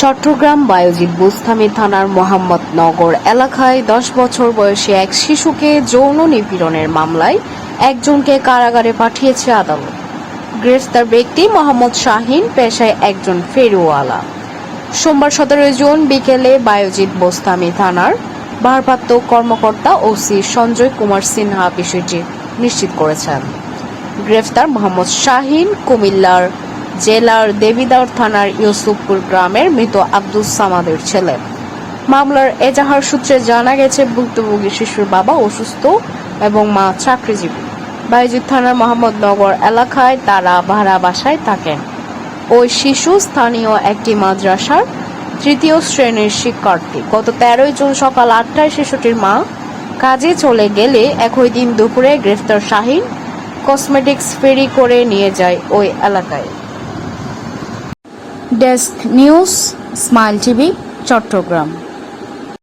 চট্টগ্রাম বায়োজিৎ বুস্তামি থানার মোহাম্মদনগর এলাকায় দশ বছর বয়সী এক শিশুকে যৌন নিপীড়নের মামলায় একজনকে কারাগারে পাঠিয়েছে আদালত। গ্রেফতার ব্যক্তি মোহাম্মদ শাহিন, পেশায় একজন ফেরুওয়ালা সোমবার সতেরোই জুন বিকেলে বায়োজিৎ বোস্তামি থানার ভারপ্রাপ্ত কর্মকর্তা ওসি সঞ্জয় কুমার সিনহা বিষয়টি নিশ্চিত করেছেন। গ্রেফতার মোহাম্মদ শাহিন কুমিল্লার জেলার দেবিদার থানার ইউসুফপুর গ্রামের মৃত আব্দুস সামাদের ছেলে। মামলার এজাহার সূত্রে জানা গেছে, ভুক্তভোগী শিশুর বাবা অসুস্থ এবং মা চাকরিজীবী। বাইজিৎ থানার মোহাম্মদনগর এলাকায় তারা ভাড়া বাসায় থাকেন। ওই শিশু স্থানীয় একটি মাদ্রাসার তৃতীয় শ্রেণির শিক্ষার্থী। গত তেরোই জুন সকাল আটটায় শিশুটির মা কাজে চলে গেলে একই দিন দুপুরে গ্রেফতার শাহিন কসমেটিক্স ফেরি করে নিয়ে যায় ওই এলাকায়। Desk news smile TV Chittagong.